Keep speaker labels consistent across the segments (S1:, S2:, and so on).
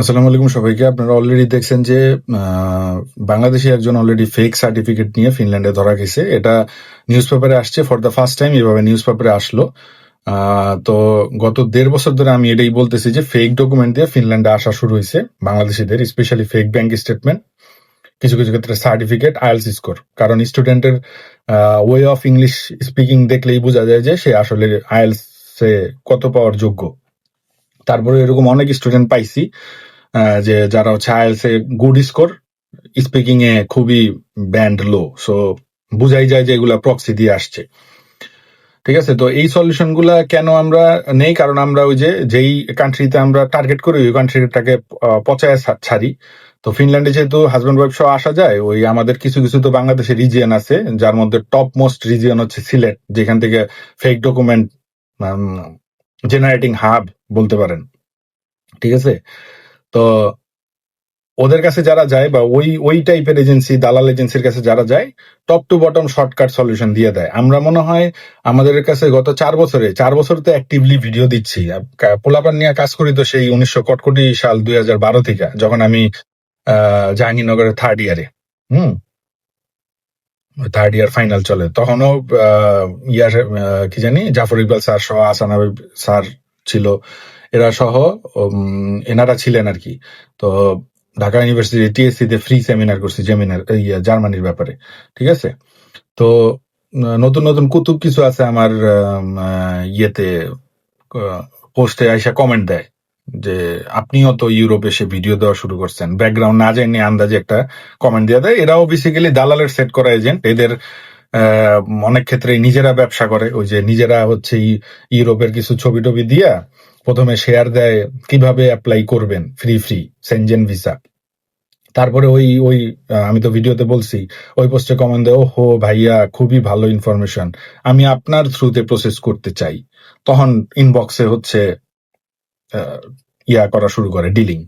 S1: আসসালামু আলাইকুম সবাইকে। আপনারা অলরেডি দেখছেন যে বাংলাদেশি একজন অলরেডি ফেক সার্টিফিকেট নিয়ে ফিনল্যান্ডে ধরা গেছে। এটা নিউজ পেপারে আসছে ফর দ্য ফার্স্ট টাইম এভাবে নিউজ পেপারে আসলো তো গত দেড় বছর ধরে আমি এটাই বলতেছি যে ফেক ডকুমেন্ট দিয়ে ফিনল্যান্ডে আসা শুরু হয়েছে, বাংলাদেশিদের স্পেশালি ফেক ব্যাংক স্টেটমেন্ট কিছু কিছু ক্ষেত্রে সার্টিফিকেট আইএলস স্কোর কারণ স্টুডেন্টের ওয়ে অফ ইংলিশ স্পিকিং দেখলেই বোঝা যায় যে, সে আসলে আইএলস কত পাওয়ার যোগ্য। তারপরে এরকম অনেক স্টুডেন্ট পাইছি। যে যারা হচ্ছে এ গুড স্কোর স্পিকিং এ খুবই ব্যান্ড লো সো বুঝাই যায় যে এগুলা প্রক্সি দিয়ে আসছে। ঠিক আছে, তো এই সলিউশনগুলা কেন আমরা নেই? কারণ আমরা ওই যে, যেই কান্ট্রিতে আমরা টার্গেট করি, ওই কান্ট্রিটাকে পচায় ছাড়ি। তো ফিনল্যান্ডে যেহেতু হাজব্যান্ড ওয়াইফ সহ আসা যায়, ওই আমাদের কিছু কিছু তো বাংলাদেশের রিজিয়ন আছে, যার মধ্যে টপ মোস্ট রিজিয়ন হচ্ছে সিলেট, যেখান থেকে ফেক ডকুমেন্ট জেনারেটিং হাব বলতে পারেন। ঠিক আছে? তো ওদের কাছে যারা যায় বা ওই ওই টাইপের এজেন্সি দালাল এজেন্সির কাছে যারা যায় top to bottom shortcut solution দিয়ে দেয়। আমরা মনে হয় আমাদের কাছে গত চার বছরে, চার বছর তো অ্যাক্টিভলি ভিডিও দিচ্ছি। পোলাপান নিয়ে কাজ করি তো সেই উনিশশো কটকটি সাল দুই হাজার বারো থেকে, যখন আমি জাহাঙ্গীরনগরের থার্ড ইয়ারে হুম? থার্ড ইয়ার ফাইনাল চলে। তখনও ইয়ার কি জানি, জাফর ইকবাল স্যার সহ আসান স্যার ছিল। এরা সহ এনারা ছিলেন আর কি। তো ঢাকা ইউনিভার্সিটি টিএসসি তে ফ্রি সেমিনার করছি জেমিনার ইয়ে, জার্মানির ব্যাপারে। ঠিক আছে? তো নতুন নতুন কুতুব কিছু আছে আমার ইয়েতে পোস্টে আইসা কমেন্ট দেয় যে আপনিও তো ইউরোপ এসে ভিডিও দেওয়া শুরু করছেন। ব্যাকগ্রাউন্ড না জানি আন্দাজে একটা কমেন্ট দিয়ে দেয়। এরাও বেসিক্যালি দালালের সেট করা এজেন্ট এদের অনেক ক্ষেত্রে নিজেরা ব্যবসা করে। ওই যে নিজেরা হচ্ছে ইউরোপের কিছু ছবি টবি দিয়া প্রথমে শেয়ার দেয়, কীভাবে অ্যাপ্লাই করবেন? ফ্রি ফ্রি সেনজেন ভিসা তারপরে ওই ওই আমি তো ভিডিওতে বলছি, ওই পোস্টে কমেন্ট দেয় হো ভাইয়া, খুবই ভালো ইনফরমেশন আমি আপনার থ্রুতে প্রসেস করতে চাই। তখন ইনবক্সে হচ্ছে ইয়া করা শুরু করে ডিলিং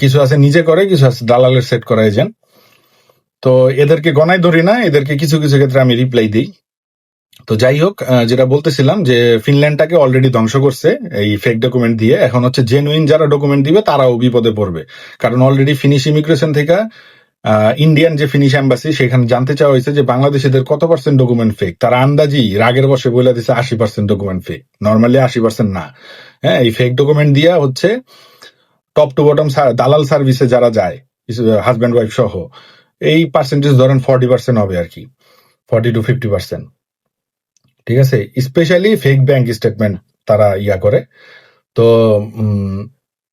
S1: কিছু আছে নিজে করে, কিছু আছে দালালের সেট করা এজেন্ট তো এদেরকে গনাই ধরি না, এদেরকে কিছু কিছু ক্ষেত্রে আমি রিপ্লাই দিই। তো যাই হোক যেটা বলতেছিলাম যে ফিনল্যান্ডটাকে অলরেডি ধ্বংস করছে এই ফেক ডকুমেন্ট দিয়ে। এখন হচ্ছে জেনুইন যারা ডকুমেন্ট দিবে, তারাও বিপদে পড়বে। কারণ অলরেডি ফিনিশ ইমিগ্রেশন থেকে ইন্ডিয়ান যে ফিনিশ এম্বাসি সেখানে জানতে চাওয়া হয়েছে যে বাংলাদেশিদের কত পার্সেন্ট ডকুমেন্ট ফেক তারা আন্দাজি রাগের বসে বলে দিচ্ছে আশি পার্সেন্ট ডকুমেন্ট ফেক নর্মালি আশি পার্সেন্ট না। হ্যাঁ এই ফেক ডকুমেন্ট দিয়া হচ্ছে টপ টু বটম দালাল সার্ভিসে যারা যায় হাজব্যান্ড ওয়াইফ সহ, এই পার্সেন্টেজ ধরেন ফর্টি পার্সেন্ট হবে আর কি। ফর্টি টু ফিফটি পার্সেন্ট ঠিক আছে? স্পেশালি ফেক ব্যাংক স্টেটমেন্ট তারা ইয়া করে। তো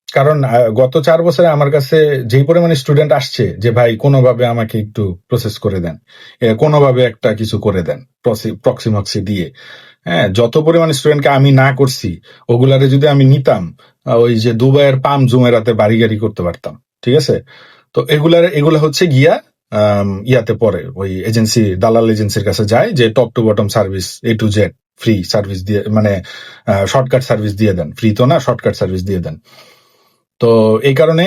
S1: কারণ গত চার বছরে আমার কাছে যেই পরিমাণে স্টুডেন্ট আসছে যে, ভাই, কোনোভাবে আমাকে একটু প্রসেস করে দেন। কোনোভাবে একটা কিছু করে দেন প্রক্সিমক্সি দিয়ে। হ্যাঁ যত পরিমাণে স্টুডেন্টকে আমি না করছি, ওগুলারে যদি আমি নিতাম ওই যে দুবাইয়ের পাম জুমেরাতে বাড়ি গাড়ি করতে পারতাম। ঠিক আছে? তো এগুলার, এগুলা হচ্ছে গিয়া ইয়াতে পরে, ওই এজেন্সি দালাল এজেন্সির কাছে যায় যে top to bottom service A to Z free service দিয়ে মানে শর্টকাট সার্ভিস দিয়ে দেন। ফ্রি তো না শর্টকাট সার্ভিস দিয়ে দেন। তো এই কারণে,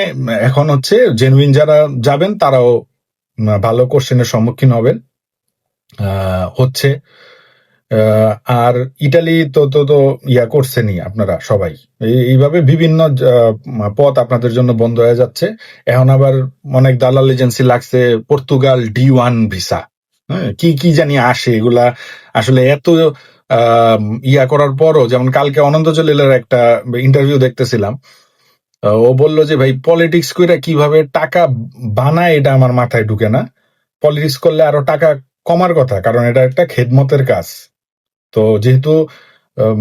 S1: এখন হচ্ছে জেনুইন যারা যাবেন, তারাও ভালো কোশ্চেনের সম্মুখীন হবেন। হচ্ছে আর ইটালি তো তো তো ইয়া করছেনই আপনারা সবাই। এই- এইভাবে বিভিন্ন পথ আপনাদের জন্য বন্ধ হয়ে যাচ্ছে। এখন আবার অনেক দালাল এজেন্সি লাগছে পর্তুগাল ডি ওয়ান ভিসা। হ্যাঁ, কি কি জানি আসে এগুলা। আসলে এত ইয়া করার পরও যেমন কালকে অনন্ত জলিলের একটা ইন্টারভিউ দেখতেছিলাম ও বলল যে ভাই পলিটিক্স করে কীভাবে টাকা বানায় এটা আমার মাথায় ঢুকে না। পলিটিক্স করলে আরও টাকা কমার কথা কারণ এটা একটা খেদমতের কাজ। তো যেহেতু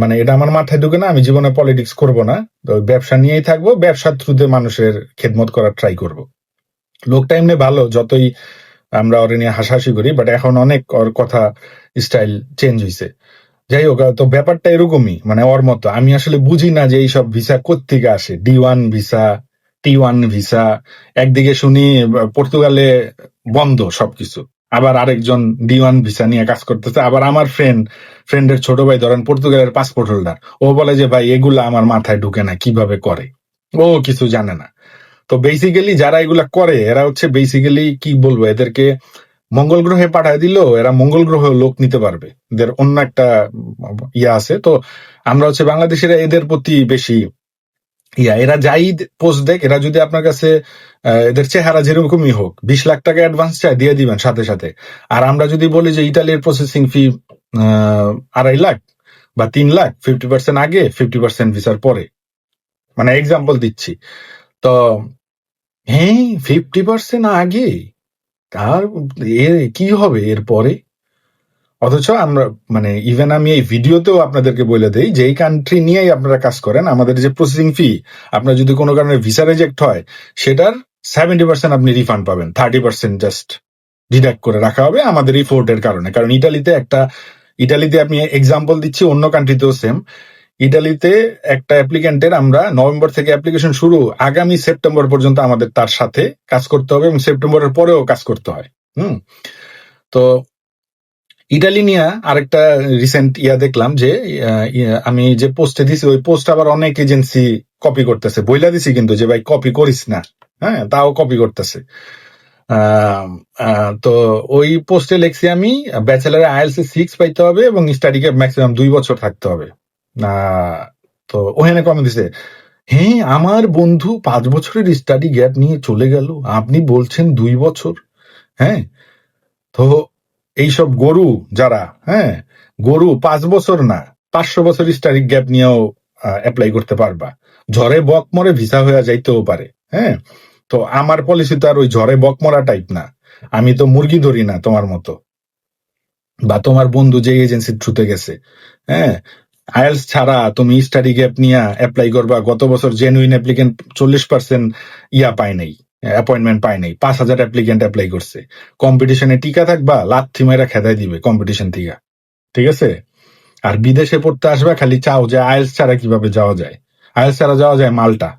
S1: মানে এটা আমার মাথায় ঢুকে না, আমি জীবনে পলিটিক্স করব না, তো ব্যবসা নিয়েই থাকব, ব্যবসার থ্রুতে মানুষের খেদমত করার ট্রাই করব। লোকটা এমনি ভালো, যতই আমরা ওরে নিয়ে হাসাহাসি করি বাট এখন অনেক ওর কথা স্টাইল চেঞ্জ হয়েছে যাই হোক, তো ব্যাপারটা এরকমই মানে ওর মতো। আমি আসলে বুঝি না যে এইসব ভিসা কোত্থেকে আসে। D one visa T one visa একদিকে শুনি পর্তুগালে বন্ধ সবকিছু। আবার আরেকজন ডি ওয়ান ভিসা নিয়ে কাজ করতেছে। আবার আমার ফ্রেন্ড ফ্রেন্ডের ছোট ভাই ধরেন পর্তুগালের পাসপোর্ট হোল্ডার ও বলে যে, ভাই, এগুলা আমার মাথায় ঢুকে না, কীভাবে করে? ও কিছু জানে না। তো বেসিক্যালি যারা এগুলা করে, এরা হচ্ছে বেসিক্যালি কি বলব, এদেরকে মঙ্গল গ্রহে পাঠায় দিল এরা মঙ্গল গ্রহে লোক নিতে পারবে। এদের অন্য একটা ইয়ে আছে। তো আমরা হচ্ছে বাংলাদেশিরা এদের প্রতি বেশি ইয়া, এরা যাই পোস্ট দেখ, এরা যদি আপনার কাছে এদের চেহারা যেরকমই হোক, বিশ লাখ টাকা অ্যাডভান্স চায় দিয়ে দিবেন সাথে সাথে। আর আমরা যদি বলি যে ইটালির প্রসেসিং ফি আড়াই লাখ বা তিন লাখ ফিফটি পার্সেন্ট আগে ফিফটি পার্সেন্ট ভিসার পরে। মানে এক্সাম্পল দিচ্ছি। তো হ্যাঁ ফিফটি পার্সেন্ট আগে, তার এর কি হবে এর পরে অথচ আমরা মানে ইভেন আমি এই ভিডিওতেও আপনাদেরকে বলে দিই যে এই কান্ট্রি নিয়েই আপনারা কাজ করেন, আমাদের যে প্রসেসিং ফি আপনার যদি কোনো কারণে ভিসা রিজেক্ট হয়, সেটার সেভেন্টি পার্সেন্ট আপনি রিফান্ড পাবেন থার্টি পার্সেন্ট জাস্ট ডিডাক্ট করে রাখা হবে আমাদের এই ফোর্টের কারণে। কারণ ইটালিতে একটা, ইটালিতে আমি এক্সাম্পল দিচ্ছি, অন্য কান্ট্রিতেও সেম ইটালিতে একটা অ্যাপ্লিকেন্টের আমরা নভেম্বর থেকে অ্যাপ্লিকেশন শুরু, আগামী সেপ্টেম্বর পর্যন্ত আমাদের তার সাথে কাজ করতে হবে এবং সেপ্টেম্বরের পরেও কাজ করতে হয়। হুম? তো ইটালি নিয়ে আরেকটা রিসেন্ট ইয়া দেখলাম যে আমি যে পোস্টে দিছি, ওই পোস্ট আবার অনেক এজেন্সি কপি করতেছে। বইলা দিছি কিন্তু যে, ভাই কপি করিস না। হ্যাঁ তাও কপি করতেছে। তো ওই পোস্টে লিখছি আমি ব্যাচেলারে আইএলস সিক্স পাইতে হবে এবং স্টাডি ক্যাপ ম্যাক্সিমাম দুই বছর থাকতে হবে। তো ওখানে কমে দিছে হ্যাঁ আমার বন্ধু পাঁচ বছরের স্টাডি গ্যাপ নিয়ে চলে গেল। আপনি বলছেন দুই বছর। হ্যাঁ তো এইসব গরু যারা হ্যাঁ গরু পাঁচ বছর না, পাঁচশো বছর স্টাডি গ্যাপ নিয়েও অ্যাপ্লাই করতে পারবা। ঝড়ে বক মরে ভিসা হয়ে যাইতেও পারে হ্যাঁ। তো আমার পলিসি তো আর ওই ঝড়ে বক মরা টাইপ না। আমি তো মুরগি ধরি না তোমার মতো। বা তোমার বন্ধু যে এজেন্সির থ্রুতে গেছে হ্যাঁ। আইএলস ছাড়া তুমি স্টাডি গ্যাপ নিয়ে অ্যাপ্লাই করবা, গত বছর জেনুইন অ্যাপ্লিকেন্ট চল্লিশ পার্সেন্ট ইয়া পায় নাই। অ্যাপয়েন্টমেন্ট পায় নাই। পাঁচ হাজার অ্যাপ্লিকেন্ট অ্যাপ্লাই করছে। কম্পিটিশনে টিকা থাকবা, লাথি মেরা খেদাই দিবে কম্পিটিশন থেকে ঠিক আছে? আর বিদেশে পড়তে আসবা, খালি চাও যে আইএলস ছাড়া কীভাবে যাওয়া যায়। আইএলস ছাড়া যাওয়া যায় মালটা।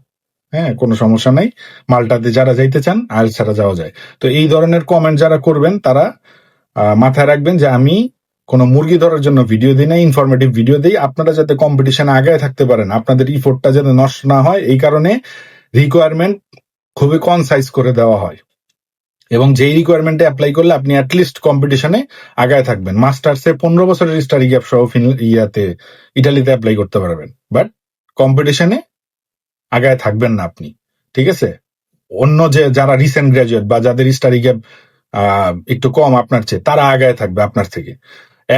S1: হ্যাঁ কোনো সমস্যা নাই। মালটাতে যারা যাইতে চান আয়েলস ছাড়া যাওয়া যায়। তো এই ধরনের কমেন্ট যারা করবেন, তারা মাথায় রাখবেন যে আমি কোনো মুরগি ধরার জন্য ভিডিও দিই না ইনফরমেটিভ ভিডিও দিই। আপনারা যাতে কম্পিটিশনে আগায় থাকতে পারেন, আপনাদের ইফোর্টটা যাতে নষ্ট না হয়, এই কারণে রিকোয়ারমেন্ট খুবই কনসাইজ করে দেওয়া হয়। এবং যেই রিকোয়ারমেন্টে অ্যাপ্লাই করলে আপনি অ্যাটলিস্ট কম্পিটিশনে আগায় থাকবেন। মাস্টার্সে পনেরো বছরের স্টাডি গ্যাপ সহ ইয়াতে ইটালিতে অ্যাপ্লাই করতে পারবেন। বাট কম্পিটিশনে আগায় থাকবেন না আপনি। ঠিক আছে? অন্য যে যারা রিসেন্ট গ্রাজুয়েট বা যাদের স্টাডি গ্যাপ একটু কম আপনার চেয়ে, তারা আগায় থাকবে আপনার থেকে।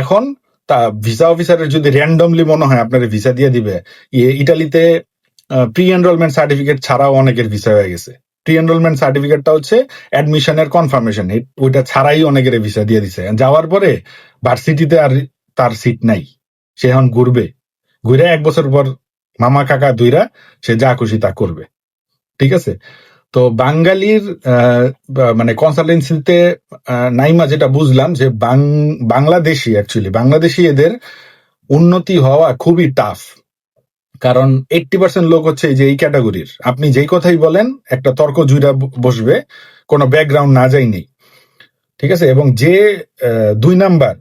S1: এখন তা ভিসা অফিসারের যদি র্যান্ডমলি মনে হয় আপনার ভিসা দিয়ে দিবে ইটালিতে প্রি এনরোলমেন্ট সার্টিফিকেট ছাড়াও অনেকের ভিসা হয়ে গেছে। প্রি এনরোলমেন্ট সার্টিফিকেটটা হচ্ছে অ্যাডমিশনের কনফার্মেশন ওইটা ছাড়াই অনেকের ভিসা দিয়ে দিছে। যাওয়ার পরে ভার্সিটিতে আর তার সিট নাই। সে এখন ঘুরবে। ঘুরে এক বছর পর মামা কাকা দুইরা, সে যা খুশি তা করবে। ঠিক আছে? তো বাঙালির মানে কনসালটেন্সিতে নাইমা যেটা বুঝলাম যে বাংলাদেশি অ্যাকচুয়ালি বাংলাদেশি এদের উন্নতি হওয়া খুবই টাফ কারণ এইটটি পার্সেন্ট লোক হচ্ছে এই যে এই ক্যাটাগরির আপনি যেই কথাই বলেন, একটা তর্ক জুইরা বসবে, কোনো ব্যাকগ্রাউন্ড না যাই নেই। ঠিক আছে? এবং যে দুই নাম্বার,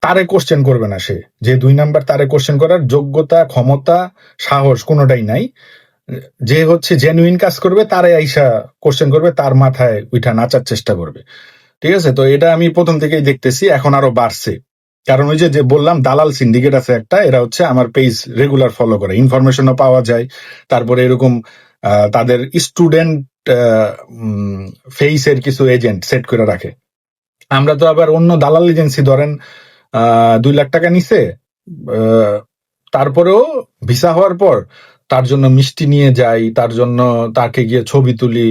S1: তারে কোশ্চেন করবে না সে। যে দুই নাম্বার তারে কোশ্চেন করার যোগ্যতা, ক্ষমতা, সাহস কোনোটাই নাই। যে হচ্ছে জেনুইন কাজ করবে, তারে আইসা কোশ্চেন করবে, তার মাথায় উইঠা নাচার চেষ্টা করবে। ঠিক আছে? তো এটা আমি প্রথম থেকেই দেখতেছি, এখন আরও বাড়ছে। কারণ ওই যে বললাম, দালাল সিন্ডিকেট আছে একটা, এরা হচ্ছে আমার পেজ রেগুলার ফলো করে। ইনফরমেশনও পাওয়া যায়। তারপরে এরকম তাদের স্টুডেন্ট ফেইসের কিছু এজেন্ট সেট করে রাখে। আমরা তো আবার অন্য দালাল এজেন্সি ধরেন দুই লাখ টাকা নিছে তারপরেও ভিসা হওয়ার পর তার জন্য মিষ্টি নিয়ে যাই, তার জন্য তাকে গিয়ে ছবি তুলি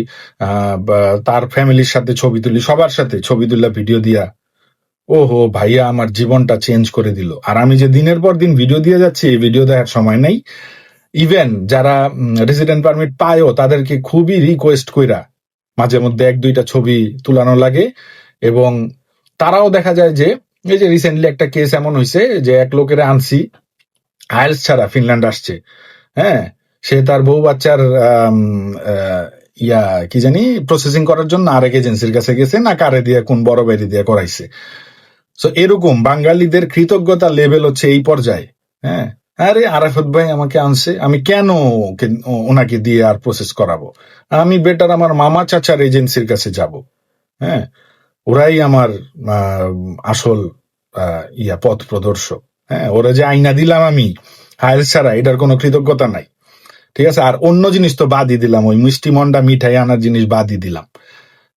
S1: তার ফ্যামিলির সাথে ছবি তুলি, সবার সাথে ছবি তুলা ভিডিও দিয়া। ওহো, ভাইয়া, আমার জীবনটা চেঞ্জ করে দিল। আর আমি যে দিনের পর দিন ভিডিও দিয়ে যাচ্ছি, এই ভিডিও দেখার সময় নাই। ইভেন যারা রেসিডেন্ট পারমিট পায়ও, তাদেরকে খুবই রিকোয়েস্ট কইরা মাঝে মধ্যে এক, দুইটা ছবি তুলানো লাগে। এবং তারাও দেখা যায় যে, এই যে রিসেন্টলি একটা কেস এমন হয়েছে যে এক লোকের আনছি আইএলস ছাড়া ফিনল্যান্ড আসছে। হ্যাঁ সে তার বউ বাচ্চার ইয়া, কি জানি প্রসেসিং করার জন্য আরেক এজেন্সির কাছে গেছে, না কারে দিয়ে, কোন বড় বাইরে দিয়ে করাইছে। সো এরকম বাঙালিদের কৃতজ্ঞতা লেভেল হচ্ছে এই পর্যায়ে। হ্যাঁ? আরে আরাফত ভাই আমাকে আনছে, আমি কেন ওনাকে দিয়ে আর প্রসেস করাবো? আমি বেটার আমার মামা চাচার এজেন্সির কাছে যাব। হ্যাঁ? ওরাই আমার আসল ইয়া, পথ প্রদর্শক। হ্যাঁ? ওরা যে আইনা দিলাম আমি হায়ার ছাড়া, এটার কোনো কৃতজ্ঞতা নাই। ঠিক আছে? আর অন্য জিনিস তো বাদই দিলাম, ওই মিষ্টি মন্ডা মিঠাই আনার জিনিস বাদই দিলাম।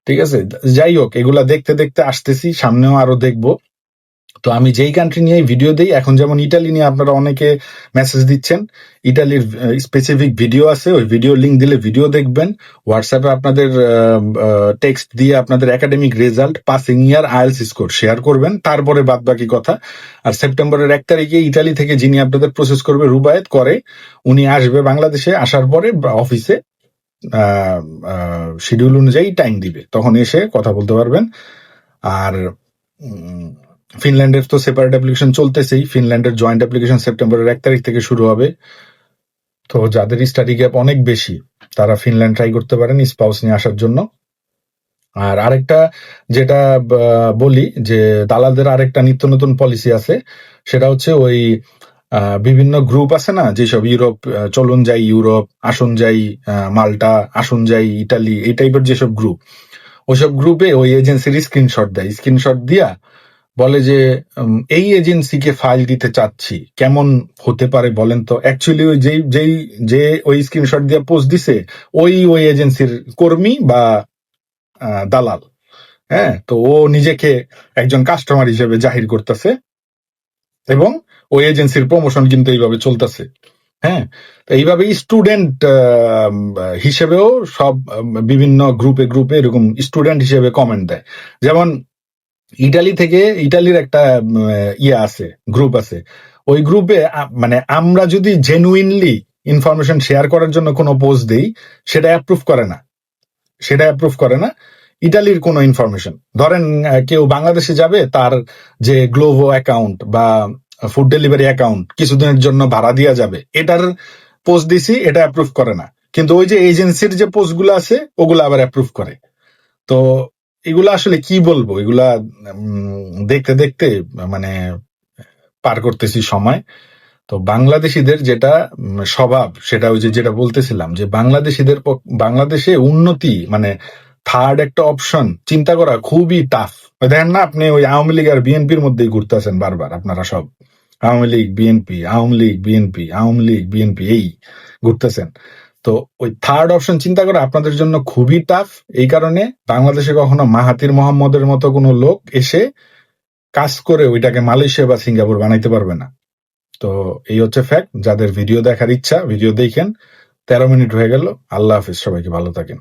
S1: ঠিক আছে? যাই হোক, এগুলা দেখতে দেখতে আসতেছি, সামনেও আরও দেখব। তো আমি যেই কান্ট্রি নিয়ে ভিডিও দিই, এখন যেমন ইটালি নিয়ে আপনারা অনেকে মেসেজ দিচ্ছেন ইটালির স্পেসিফিক ভিডিও আছে, ওই ভিডিও লিংক দিলে ভিডিও দেখবেন। হোয়াটসঅ্যাপে আপনাদের টেক্সট দিয়ে আপনাদের academic result passing year IELTS score share করবেন। তারপরে বাদ বাকি কথা। আর সেপ্টেম্বরের এক তারিখে ইটালি থেকে যিনি আপনাদের প্রসেস করবে, রুবায়েত করে, উনি আসবে বাংলাদেশে, আসার পরে অফিসে শিডিউল অনুযায়ী টাইম দিবে। তখন এসে কথা বলতে পারবেন। আর ফিনল্যান্ডের তো সেপারেট অ্যাপ্লিকেশন চলতেছেই। ফিনল্যান্ডের জয়েন্ট অ্যাপ্লিকেশন সেপ্টেম্বরের এক তারিখ থেকে শুরু হবে। তো যাদের স্টাডি গ্যাপ অনেক বেশি, তারা ফিনল্যান্ড ট্রাই করতে পারেন স্পাউস নিয়ে আসার জন্য। আর আরেকটা যেটা বলি যে দালালদের আরেকটা নিত্য নতুন পলিসি আছে, সেটা হচ্ছে ওই বিভিন্ন গ্রুপ আছে না, যেসব ইউরোপ চলুন যাই ইউরোপ, আসুন যাই মাল্টা, আসুন যাই ইটালি, এই টাইপের যেসব গ্রুপ ওইসব গ্রুপে ওই এজেন্সির স্ক্রিনশট দেয়। স্ক্রিনশট দিয়া বলে যে এই এজেন্সিকে ফাইল দিতে চাচ্ছি। কেমন হতে পারে বলেন তো? অ্যাকচুয়ালি ওই যেই যেই, যে ওই স্ক্রিনশট দিয়ে পোস্ট দিছে, ওই ওই এজেন্সির কর্মী বা দালাল। হ্যাঁ তো ও নিজেকে একজন কাস্টমার হিসেবে জাহির করতেছে এবং ওই এজেন্সির প্রমোশন কিন্তু এইভাবে চলতেছে। হ্যাঁ তো এইভাবে স্টুডেন্ট হিসেবেও সব বিভিন্ন গ্রুপে গ্রুপে এরকম স্টুডেন্ট হিসেবে কমেন্ট দেয়। যেমন ইটালি থেকে ইটালির একটা ইয়ে আছে গ্রুপ আছে। ওই গ্রুপে মানে আমরা যদি জেনুইনলি ইনফরমেশন শেয়ার করার জন্য কোনো পোস্ট দেই, সেটা অ্যাপ্রুভ করে না। সেটা অ্যাপ্রুভ করে না। ইটালির কোনো ইনফরমেশন ধরেন কেউ বাংলাদেশে যাবে, তার যে গ্লোভো অ্যাকাউন্ট বা ফুড ডেলিভারি অ্যাকাউন্ট কিছুদিনের জন্য ভাড়া দেওয়া যাবে, এটার পোস্ট দিছি, এটা অ্যাপ্রুভ করে না। কিন্তু ওই যে এজেন্সির যে পোস্টগুলো আছে, ওগুলো আবার অ্যাপ্রুভ করে। তো এগুলা আসলে কি বলব? এগুলা দেখতে দেখতে মানে পার করতেছি সময়। তো বাংলাদেশিদের যেটা স্বভাব, সেটা ওই যে যেটা বলতেছিলাম, যে বাংলাদেশিদের বাংলাদেশে উন্নতি মানে থার্ড একটা অপশন চিন্তা করা খুবই টাফ দেখেন না, আপনি ওই আওয়ামী লীগ আর বিএনপির মধ্যেই ঘুরতেছেন বারবার, আপনারা সব। আওয়ামী লীগ, বিএনপি, আওয়ামী লীগ, বিএনপি, আওয়ামী লীগ, বিএনপি, এই, ঘুরতেছেন। তো ওই থার্ড অপশন চিন্তা করে আপনাদের জন্য খুবই টাফ এই কারণে বাংলাদেশে কখনো মাহাতির মোহাম্মদের মতো কোনো লোক এসে কাজ করে ওইটাকে মালয়েশিয়া বা সিঙ্গাপুর বানাইতে পারবে না। তো এই হচ্ছে ফ্যাক্ট যাদের ভিডিও দেখার ইচ্ছা ভিডিও দেখেন, তেরো মিনিট হয়ে গেল, আল্লাহ হাফিজ, সবাইকে ভালো থাকেন।